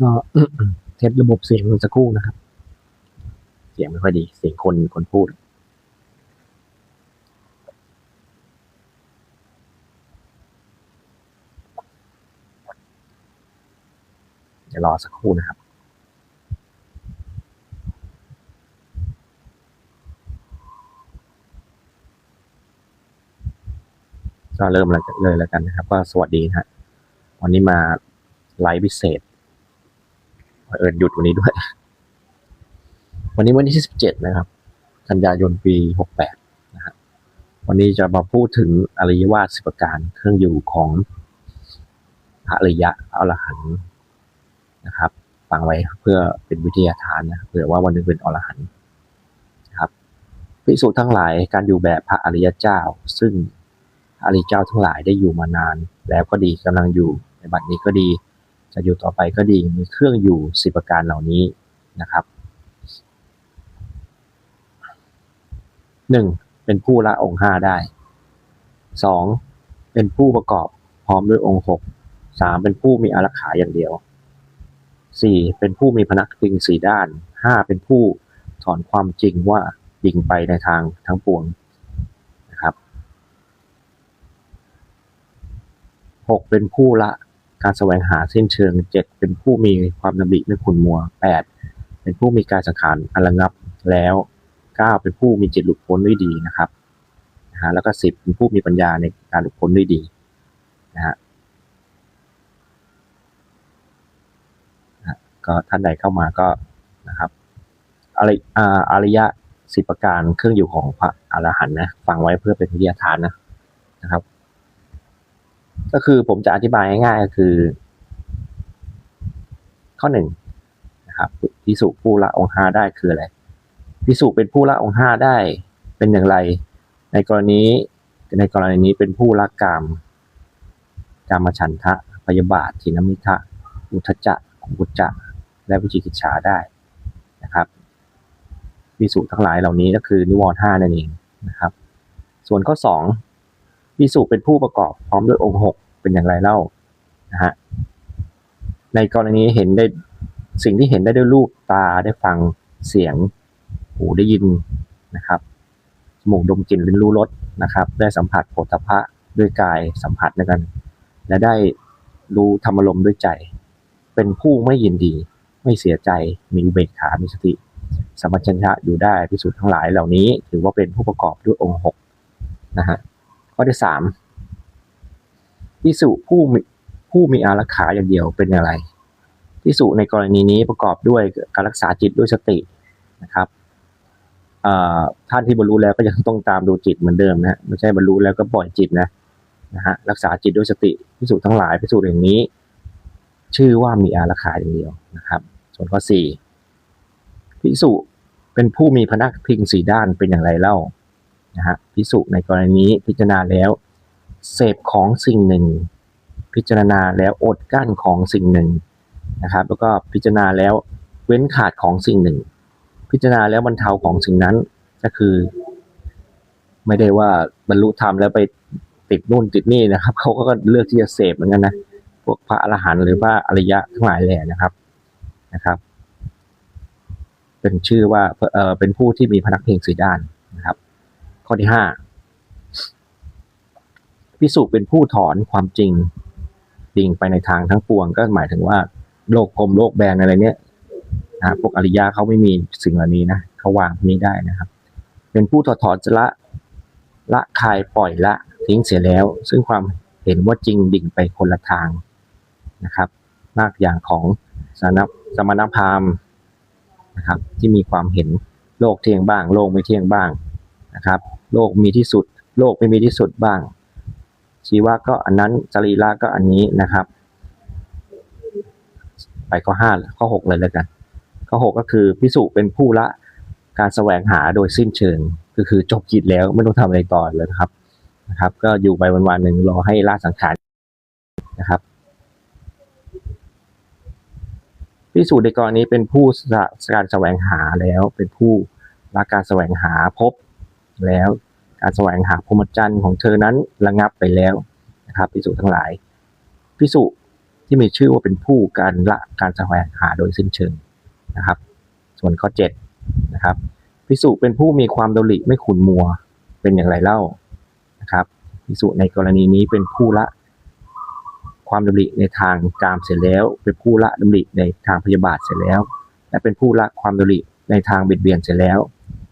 ก็เทสระบบเสียงมันสักครู่นะครับ เสียงไม่ค่อยดี เสียงคนคนพูดเดี๋ยวรอสักครู่นะครับ ก็เริ่มเลยแล้วกันนะครับก็สวัสดีนะฮะวันนี้มาไลฟ์พิเศษ เผอิญหยุดวันนี้ด้วย วันนี้วันที่สิบเจ็ดนะครับ กันยายนปีหกแปดนะฮะวันนี้จะมาพูดถึงอริยวาสสิบประการเครื่องอยู่ของพระอริยะอรหันต์นะครับฟังไว้เพื่อเป็นวิทยาทานนะเผื่อว่าวันหนึงเป็นอรหันต์นะครับพิสูจน์ทั้งหลายการอยู่แบบพระอริยเจ้า ซึ่งอริยเจ้าทั้งหลายได้อยู่มานาน แล้วก็ดีกำลังอยู่ในบัดนี้ก็ดี จะอยู่ต่อไปก็ดีมีเครื่องอยู่สิประการเหล่านี้นะครับหนึ่งเป็นผู้ละองค์ห้าได้สองเป็นผู้ประกอบพร้อมด้วยองค์หกสามเป็นผู้มีอารักขาอย่างเดียวสี่เป็นผู้มีพนักพิงสี่ด้านห้าเป็นผู้ถอนความจริงว่ายิงไปในทางทั้งปวงนะครับหกเป็นผู้ละ การแสวงหาสิ้นเชิงเจ็ดเป็นผู้มีความดำริไม่ขุนมัวแปดเป็นผู้มีการสังขารอันระงับแล้วเก้าเป็นผู้มีจิตหลุดพ้นด้วยดีนะครับนะฮะแล้วก็สิบเป็นผู้มีปัญญาในการหลุดพ้นด้วยดีนะฮะนะก็ท่านใดเข้ามาก็นะครับอริอาอริยะสิบประการเครื่องอยู่ของพระอรหันต์นะฟังไว้เพื่อเป็นวิทยาทานนะนะครับ ก็คือผมจะอธิบายง่ายๆก็คือ ข้อหนึ่งนะครับพิสุผู้ละองค์ห้าได้คืออะไรพิสุเป็นผู้ละองค์ห้าได้เป็นอย่างไร ในกรณีในกรณีนี้เป็นผู้ละกามกามฉันทะพยาบาททินมิทะอุทจจะกุจจะและวิจิกิจฉาได้นะครับพิสุทั้งหลายเหล่านี้ก็คือนิวรณ์ห้านั่นเองนะครับ ส่วนข้อสอง พิสุเป็นผู้ประกอบพร้อมด้วยองค์หกเป็นอย่างไรเล่านะฮะในกรณีเห็นได้สิ่งที่เห็นได้ด้วยรูปตาได้ฟังเสียงหูได้ยินนะครับจมูกดมกลิ่นลิ้นรู้รสนะครับ ได้สัมผัสโผฏฐัพะด้วยกายสัมผัสในกัน และได้รู้ธรรมลมณ์ด้วยใจ เป็นผู้ไม่ยินดี ไม่เสียใจมีอุเบกขามีสติสมปชัญญะอยู่ได้พิสูจน์ทั้งหลายเหล่านี้ ถือว่าเป็นผู้ประกอบด้วยองค์หกนะฮะ ข้อที่สามพิสุผู้มีผู้มีอารักขาอย่างเดียวเป็นอย่างไรพิสุในกรณีนี้ประกอบด้วยการรักษาจิตด้วยสตินะครับท่านที่บรรลุแล้วก็ยังต้องตามดูจิตเหมือนเดิมนะไม่ใช่บรรลุแล้วก็ปล่อยจิตนะนะฮะรักษาจิตด้วยสติพิสุทั้งหลายพิสุอย่างนี้ ชื่อว่ามีอารักขาอย่างเดียวนะครับ ส่วนข้อสี่พิสุเป็นผู้มีพนักพิงสีด้านเป็นอย่างไรเล่า นะฮะพิสุในกรณีนี้พิจารณาแล้วเสพของสิ่งหนึ่ง พิจารณาแล้วอดกั้นของสิ่งหนึ่งนะครับ แล้วก็พิจารณาแล้วเว้นขาดของสิ่งหนึ่ง พิจารณาแล้วบรรเทาของสิ่งนั้นก็คือ ไม่ได้ว่าบรรลุธรรมแล้วไปติดนู่นติดนี่นะครับเขาก็เลือกที่จะเสพเหมือนกันนะพวกพระอรหันต์หรือว่าอริยะทั้งหลายแหล่นะครับนะครับ เป็นชื่อว่าเออเป็นผู้ที่มีพนักเพลงสีด้านนะครับ ข้อที่ห้าพิสุเป็นผู้ถอนความจริงดิ่งไปในทางทั้งปวงก็หมายถึงว่าโลกกลมโลกแบนอะไรเนี้ยนะพวกอริยะเขาไม่มีสิ่งเหล่านี้นะเขาวางนี้ได้นะครับ เป็นผู้ถอดถอนละละคายปล่อยละทิ้งเสียแล้ว ซึ่งความเห็นว่าจริงดิ่งไปคนละทางนะครับมากอย่างของสานสมณพราหมณ์นะครับ ที่มีความเห็นโลกเที่ยงบ้าง โลกไม่เที่ยงบ้าง นะครับโลกมีที่สุด โลกไม่มีที่สุดบ้าง ชีวะก็อันนั้นจรีระก็อันนี้นะครับ ไปข้อห้าข้อหกเลยแล้วกัน ข้อหกก็คือพิสุเป็นผู้ละการแสวงหาโดยสิ้นเชิง ก็คือจบกิจแล้วไม่ต้องทำอะไรต่อเลยครับนะครับ ก็อยู่ไปวันๆหนึ่งรอให้ละสังขารนะครับพิสูจน์ในกรณีเป็นผู้การแสวงหาแล้วเป็นผู้ละการแสวงหาพบ แล้ว การแสวงหาพรหมจรรย์ของเธอนั้นระงับไปแล้วนะครับพิสูจน์ทั้งหลายพิสูจน์ที่มีชื่อว่าเป็นผู้การละการแสวงหาโดยสิ้นเชิงนะครับ ส่วนข้อเจ็ดนะครับพิสุเป็นผู้มีความดำริไม่ขุนมัวเป็นอย่างไรเล่านะครับพิสุในกรณีนี้เป็นผู้ละความดำริในทางกามเสร็จแล้ว เป็นผู้ละดำริในทางพยาบาทเสร็จแล้ว และเป็นผู้ละความดำริในทางเบียดเบียนเสร็จแล้ว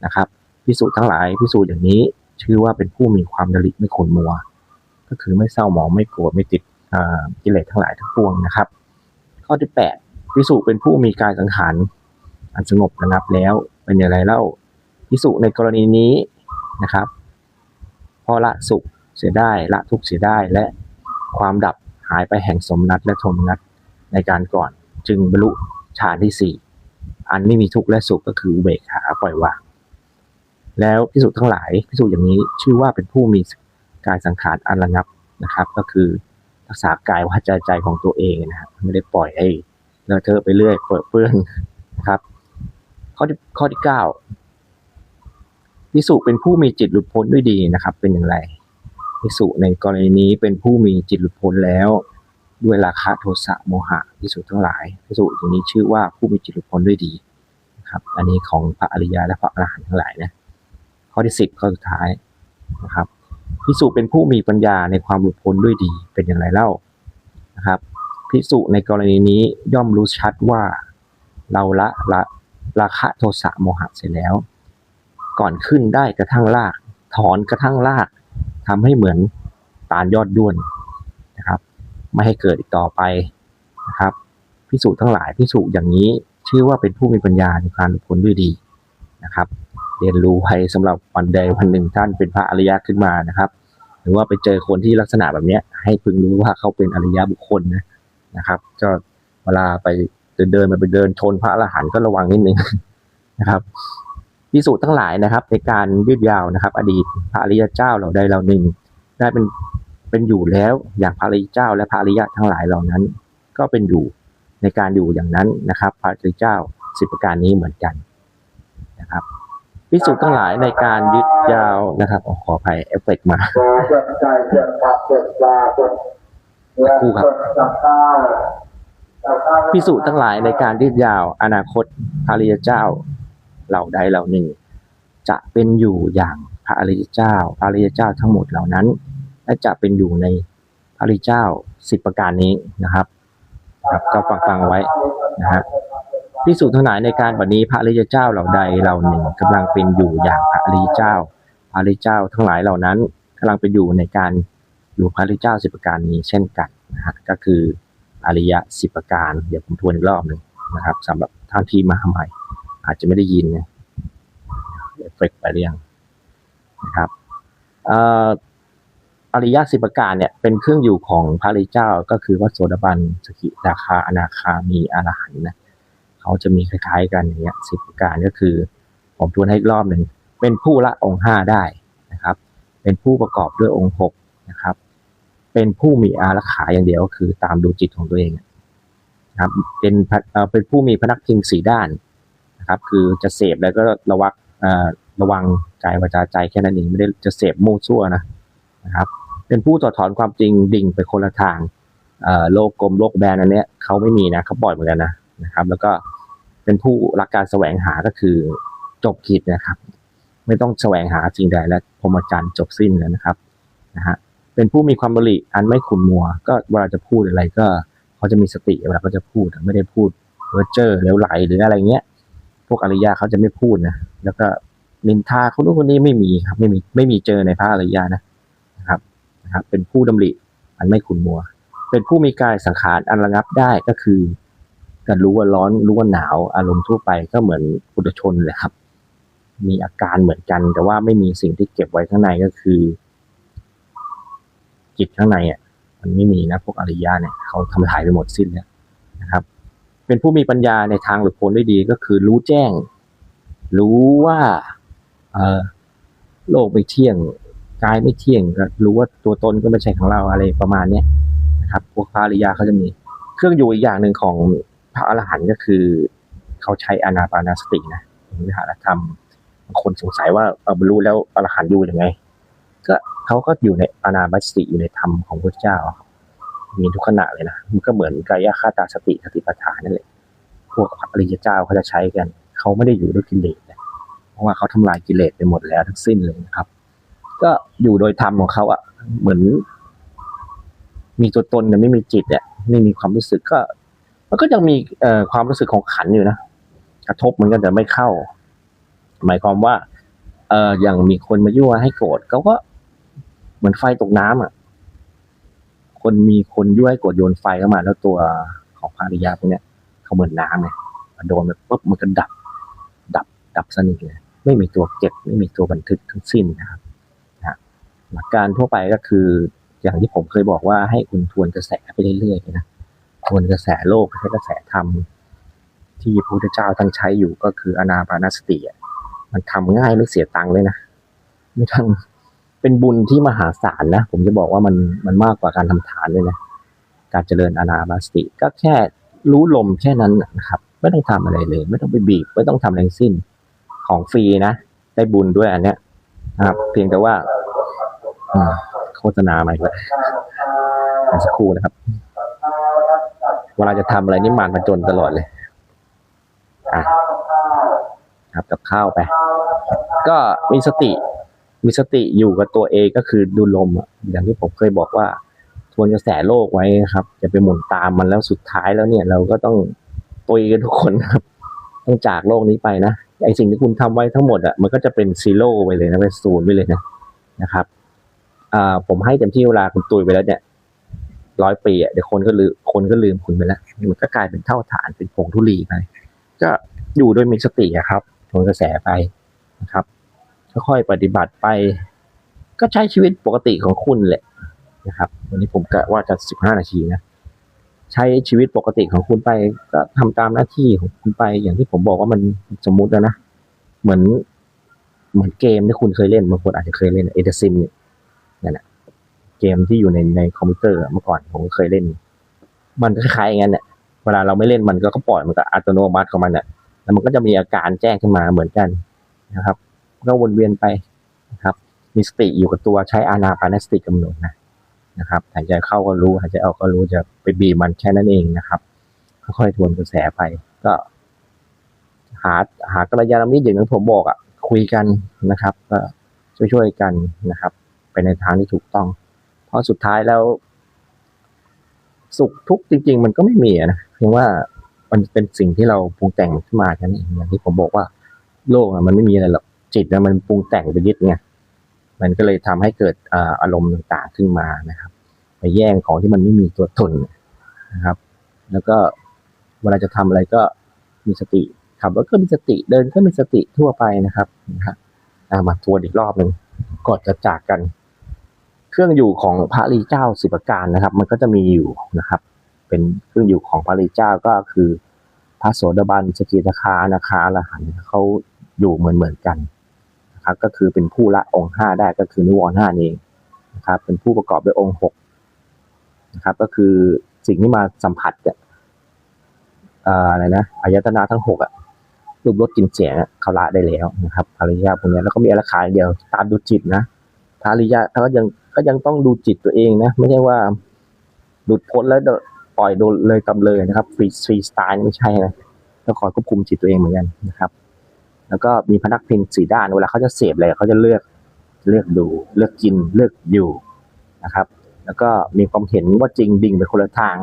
นะครับ พิสุทั้งหลายพิสุอย่างนี้ ชื่อว่าเป็นผู้มีความดำริไม่ขุนมัว ก็คือไม่เศร้าหมองไม่โกรธไม่ติดกิเลสทั้งหลายทั้งปวงนะครับ ข้อที่แปดพิสุเป็นผู้มีกายสังขารอันสงบระงับแล้วเป็นอย่างไรเล่าพิสุในกรณีนี้นะครับพอละสุขเสียได้ละทุกข์เสียได้และความดับหายไปแห่งสมนัตและโทมนัตในการก่อนจึงบรรลุฌานที่สี่อันไม่มีทุกข์และสุขก็คืออุเบกขาปล่อยวาง แล้วพิสุทั้งหลายพิสุอย่างนี้ชื่อว่าเป็นผู้มีกายสังขารอันระงับนะครับ ก็คือรักษากายวาจาใจของตัวเองนะครับไม่ได้ปล่อยให้เลอะเทอะไปเรื่อยเปิดเปื้อนนะครับ ข้อที่ข้อที่เก้าพิสุเป็นผู้มีจิตหลุดพ้นด้วยดีนะครับ เป็นอย่างไรพิสุในกรณีนี้เป็นผู้มีจิตหลุดพ้นแล้ว ด้วยราคะโทสะโมหะพิสุทั้งหลายพิสุอย่างนี้ชื่อว่าผู้มีจิตหลุดพ้นด้วยดีนะครับ อันนี้ของพระอริยะและพระอรหันต์ทั้งหลายนะ ข้อที่สิบข้อสุดท้ายนะครับพิสุเป็นผู้มีปัญญาในความหลุดพ้นด้วยดีเป็นอย่างไรเล่านะครับพิสุในกรณีนี้ย่อมรู้ชัดว่าเราละละราคะโทสะโมหะเสร็จแล้ว ก่อนขึ้นได้กระทั่งราก ถอนกระทั่งรากทำให้เหมือนตาลยอดด้วนนะครับ ไม่ให้เกิดอีกต่อไปนะครับพิสูจน์ทั้งหลายพิสูจน์อย่างนี้ชื่อว่าเป็นผู้มีปัญญาในการหลุดพ้นด้วยดีนะครับ เรียนรู้ไว้สำหรับวันใดวันหนึ่งท่านเป็นพระอริยะขึ้นมานะครับ หรือว่าไปเจอคนที่ลักษณะแบบเนี้ย ให้พึงรู้ว่าเขาเป็นอริยะบุคคลนะนะครับ ก็เวลาไปเดินเดินมาไปเดินชนพระอรหันต์ก็ระวังนิดนึงนะครับพิสูจน์ทั้งหลายนะครับ ในการยืดยาวนะครับ อดีตพระอริยเจ้าเหล่าใดเหล่าหนึ่งได้เป็นเป็นอยู่แล้วอย่างพระอริยเจ้า และพระอริยะทั้งหลายเหล่านั้น ก็เป็นอยู่ในการอยู่อย่างนั้นนะครับ พระอริยเจ้าสิบประการนี้เหมือนกันนะครับ พิสูจน์ทั้งหลายในการยึดยาวนะครับอ๋อขออภัยเอฟเฟกต์มาครูครับพิสูจน์ทั้งหลายในการยืดยาว อนาคตพระอริยเจ้าเหล่าใดเหล่าหนึ่ง จะเป็นอยู่อย่างพระอริยเจ้า พระอริยเจ้าทั้งหมดเหล่านั้น และจะเป็นอยู่ในพระอริยเจ้าสิบประการนี้นะครับครับก็ฟังฟังๆไว้นะฮะ พิสูจน์ทั้งหลายในการบัดนี้พระริยเจ้าเหล่าใดเหล่าหนึ่งกำลังเป็นอยู่อย่างพระริยเจ้า พระริยเจ้าทั้งหลายเหล่านั้นกำลังเป็นอยู่ในการอยู่พระริยเจ้าสิบประการนี้เช่นกันนะฮะก็คืออริยะสิบประการ เดี๋ยวผมทวนอีกรอบหนึ่งนะครับสำหรับท่านที่มาใหม่อาจจะไม่ได้ยินเนะเอฟเฟกไปหรือยังนะครับอริยสิบประการเนี่ยเป็นเครื่องอยู่ของพระริยเจ้าก็คือว่าโสดาบันสกิทาคาอนาคามีอรหันต์นะ เขาจะมีคล้ายๆกันอย่างเงี้ยสิบประการก็คือ ผมทวนให้อีกรอบหนึ่งเป็นผู้ละองค์ห้าได้นะครับ เป็นผู้ประกอบด้วยองค์หกนะครับ เป็นผู้มีอารักขาอย่างเดียวก็คือตามดูจิตของตัวเองนะครับ เป็นเป็นผู้มีพนักพิงสีด้านนะครับ คือจะเสพแล้วก็ระวังระวังกายวาจาใจแค่นั้นเองไม่ได้จะเสพมั่ซั่วนะนะครับ เป็นผู้ต่อถอนความจริงดิ่งไปคนละทางโลกกลมโลกแบนอันเนี้ยเขาไม่มีนะเขาปล่อยเหมือนกันนะนะครับ แล้วก็ เป็นผู้รักการแสวงหาก็คือจบกิจนะครับ ไม่ต้องแสวงหาสิ่งใดและพรหมจรรย์จบสิ้นแล้วนะครับนะฮะเป็นผู้มีความบริอันไม่ขุนมัว ก็เวลาจะพูดอะไรก็เขาจะมีสติเวลาเขาจะพูดไม่ได้พูดเพ้อเจ้อเลวไหลหรืออะไรเงี้ย พวกอริยะเขาจะไม่พูดนะแล้วก็นินทาคนนู้นคนนี้ไม่มีครับไม่มีไม่มีเจอในพระอริยะนะนะครับนะครับ เป็นผู้ดำริอันไม่ขุนมัว เป็นผู้มีกายสังขารอันระงับได้ก็คือ การรู้ว่าร้อนรู้ว่าหนาวอารมณ์ทั่วไปก็เหมือนปุถุชนเลยครับ มีอาการเหมือนกัน แต่ว่าไม่มีสิ่งที่เก็บไว้ข้างในก็คือ จิตข้างในอะมันไม่มีนะพวกอริยะเนี่ยเขาทำลายไปหมดสิ้นแล้วนะครับ เป็นผู้มีปัญญาในทางหลุดพ้นได้ดีก็คือรู้แจ้ง รู้ว่าเออโลกไม่เที่ยงกายไม่เที่ยงก็รู้ว่าตัวตนก็ไม่ใช่ของเราอะไรประมาณเนี้ยนะครับ พวกพระอริยะเขาจะมี เครื่องอยู่อีกอย่างหนึ่งของ พระอรหันต์ก็คือ เขาใช้อานาปานาสตินะวิหารธรรมบางคนสงสัยว่าเอาบรรลุแล้วอรหันต์อยู่ยังไง ก็เขาก็อยู่ในอานาปาสติอยู่ในธรรมของพระเจ้ามีทุกขณะเลยนะมันก็เหมือนกายคาตาสติสติปัฏฐานนั่นแหละพวกอริยเจ้าเขาจะใช้กัน เขาไม่ได้อยู่ด้วยกิเลสนะเพราะว่าเขาทำลายกิเลสไปหมดแล้วทั้งสิ้นเลยนะครับ ก็อยู่โดยธรรมของเขาอะเหมือน มีตัวตนแต่ไม่มีจิตอะไม่มีความรู้สึกก็ มันก็ยังมีความรู้สึกของขันอยู่นะกระทบมันก็จะไม่เข้า หมายความว่า เอออย่างมีคนมายั่วให้โกรธเขาก็เหมือนไฟตกน้ำอะ คนมีคนยั่วให้โกรธโยนไฟเข้ามา แล้วตัวของภริยาพวกเนี้ยเขาเหมือนน้ำเนี่ยโดนไปปุ๊บมันก็ดับ ดับ ดับสนิทเลยไม่มีตัวเก็บ ไม่มีตัวบันทึกทั้งสิ้นนะครับหลักการทั่วไปก็คือ อย่างที่ผมเคยบอกว่าให้คุณทวนกระแสไปเรื่อยๆนะ ทวนกระแสโลกใช้กระแสธรรม ที่พระพุทธเจ้าท่านใช้อยู่ก็คืออนาปานสติมันทำง่ายไม่เสียตังค์เลยนะไม่ทั้งเป็นบุญที่มหาศาลนะผมจะบอกว่ามันมันมากกว่าการทำทานเลยนะการเจริญอนาปานสติ ก็แค่รู้ลมแค่นั้นนะครับ ไม่ต้องทำอะไรเลย ไม่ต้องไปบีบ ไม่ต้องทำอะไรสิ้นของฟรีนะได้บุญด้วยอันเนี้ยนะครับเพียงแต่ว่าโฆษณาใหม่เลยสักครู่นะครับ เวลาจะทำอะไรนี่หมันมาจนตลอดเลยอะครับกับข้าวไป ก็มีสติ มีสติอยู่กับตัวเองก็คือดูลมอะอย่างที่ผมเคยบอกว่าทวนกระแสโลกไว้ครับอย่าไปหมุนตามมันแล้วสุดท้ายแล้วเนี่ย เราก็ต้องตุยกันทุกคนครับ ต้องจากโลกนี้ไปนะไอสิ่งที่คุณทำไว้ทั้งหมดอะมันก็จะเป็นซีโร่ไปเลยนะเป็นศูนย์ไปเลยนะนะครับอ่าผมให้เต็มที่เวลาคุณตุยไปแล้วเนี่ย ร้อยปีอะเดี๋ยวคนก็ลืมคนก็ลืมคุณไปแล้วมันก็กลายเป็นเท่าฐานเป็นผงธุลีไปก็อยู่โดยมีสติครับทนกระแสไปนะครับค่อยๆปฏิบัติไป ก็ใช้ชีวิตปกติของคุณแหละนะครับ วันนี้ผมกะว่าจะสิบห้านาทีนะใช้ชีวิตปกติของคุณไป ก็ทำตามหน้าที่ของคุณไป อย่างที่ผมบอกว่ามันสมมุติแล้วนะเหมือนเหมือนเกมที่คุณเคยเล่นบางคนอาจจะเคยเล่นเอเดซิมเนี่ยนั่นแหละ เกมที่อยู่ในในคอมพิวเตอร์เมื่อก่อนผมก็เคยเล่น มันก็คล้ายๆอย่างนั้นแหละเวลาเราไม่เล่นมันก็ก็ปล่อยมันก็อัตโนมัติของมันอะแล้วมันก็จะมีอาการแจ้งขึ้นมาเหมือนกันนะครับ ก็วนเวียนไปนะครับ มีสติอยู่กับตัวใช้อานาปานสติกำหนดนะนะครับหายใจเข้าก็รู้หายใจออกก็รู้จะไปบีบมันแค่นั้นเองนะครับค่อยๆทวนกระแสไปก็ หาหากระยาณมิตรอย่างที่ผมบอกอะคุยกันนะครับ ก็ช่วยๆกันนะครับ ไปในทางที่ถูกต้อง ราะสุดท้ายแล้ว สุขทุกข์จริง ๆ มันก็ไม่มีนะเพียงว่ามันเป็นสิ่งที่เราปรุงแต่งขึ้นมาแค่นั้นอย่างที่ผมบอกว่า โลกมันไม่มีอะไรหรอกจิตมันปรุงแต่งไปยึดไงมันก็เลยทำให้เกิดอารมณ์ต่างๆขึ้นมานะครับไปแย่งของที่มันไม่มีตัวตนนะครับ แล้วก็เวลาจะทำอะไรก็มีสติขับรถก็มีสติเดินก็มีสติทั่วไปนะครับนะฮะมาทวนอีกรอบหนึ่งก่อนจะจากกัน เครื่องอยู่ของพระรีเจ้าสิบประการนะครับ มันก็จะมีอยู่นะครับ เป็นเครื่องอยู่ของพระรีเจ้าก็คือพระโสดาบันสกิทาคาอนาคาอรหันเขาอยู่เหมือนเหมือนๆกันนะครับ ก็คือเป็นผู้ละองค์ห้าได้ก็คือนิวรณ์ห้านี่เองนะครับ เป็นผู้ประกอบด้วยองค์หกนะครับ ก็คือสิ่งที่มาสัมผัสเนี่ยอะไรนะอายตนะทั้งหกอะรูปรสกลิ่นเสียงเขาละได้แล้วนะครับภริยาพวกนี้แล้วก็มีอรคาอย่างเดียวตามดูจิตนะภริยาเขาก็ยัง ก็ยังต้องดูจิตตัวเองนะ ไม่ใช่ว่าหลุดพ้นแล้วปล่อยโดนเลยกำเลยนะครับฟรีฟรีสไตล์ไม่ใช่นะต้องคอยควบคุมจิตตัวเองเหมือนกันนะครับ แล้วก็มีพนักพิงสีด้านเวลาเขาจะเสพอะไรเขาจะเลือกเลือกดู เลือกกินเลือกอยู่นะครับ แล้วก็มีความเห็นว่าจริงดิ่งไปคนละทาง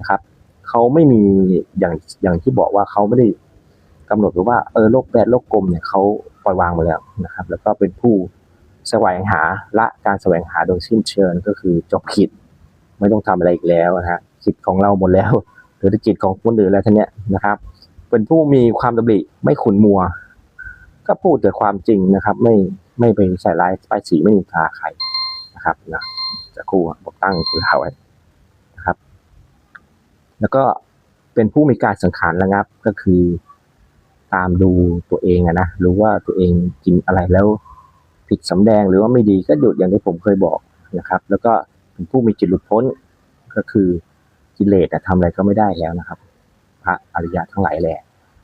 นะครับเขาไม่มีอย่างอย่างที่บอกว่าเขาไม่ได้กำหนดไว้ว่าเออโลกแบดโลกกลมเนี่ยเขาปล่อยวางไปแล้วนะครับ แล้วก็เป็นผู้ แสวงหาละการแสวงหาโดยสิ้นเชิงก็คือจบขิดไม่ต้องทำอะไรอีกแล้วนะฮะจิตของเราหมดแล้วหลือจิตของคนอื่นแล้วท่านเนี้ยนะครับ เป็นผู้มีความดำริไม่ขุนมัว ก็พูดแต่ความจริงนะครับ ไม่ไม่ไปใส่ร้ายป้ายสีไม่นินทาใครนะครับนะจะคู่บอกตั้งคือเอาไว้นะครับ แล้วก็เป็นผู้มีการสังขารระงับก็คือ ตามดูตัวเองอะนะรู้ว่าตัวเองกินอะไรแล้ว ผิดสำแดงหรือว่าไม่ดีก็หยุดอย่างที่ผมเคยบอกนะครับ แล้วก็เป็นผู้มีจิตหลุดพ้นก็คือกิเลสทำอะไรก็ไม่ได้แล้วนะครับ พระอริยะทั้งหลายแหละ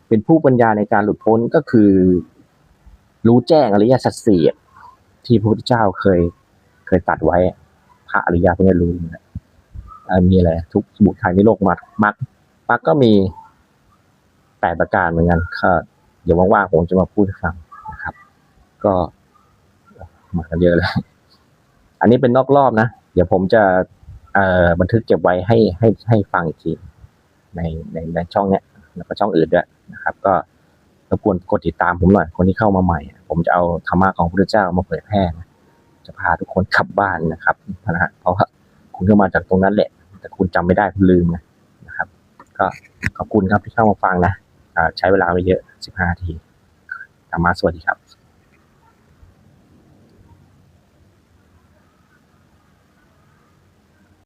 เป็นผู้ปัญญาในการหลุดพ้นก็คือ รู้แจ้งอริยสัจสี่ที่พระพุทธเจ้าเคยเคยตัดไว้ พระอริยะพวกนี้รู้นะมีอะไรทุกสมุทัยนิโรธมักมักมักก็มีแปดประการเหมือนกันก็เดี๋ยวว่างๆผมจะมาพูดให้ฟังนะครับ ก็ มากันเยอะเลยอันนี้เป็นนอกรอบนะ เดี๋ยวผมจะเอ่อบันทึกเก็บไว้ให้ให้ให้ฟังอีกทีในในในช่องเนี้ยแล้วก็ช่องอื่นด้วยนะครับ ก็รบกวนกดติดตามผมหน่อยคนที่เข้ามาใหม่ ผมจะเอาธรรมะของพระพุทธเจ้ามาเผยแพร่นะจะพาทุกคนกลับบ้านนะครับนะฮะเพราะว่าคุณก็มาจากตรงนั้นแหละ แต่คุณจำไม่ได้คุณลืมไงนะครับ ก็ขอบคุณครับที่เข้ามาฟังนะอ่าใช้เวลาไปเยอะ15นาทีธรรมะสวัสดีครับ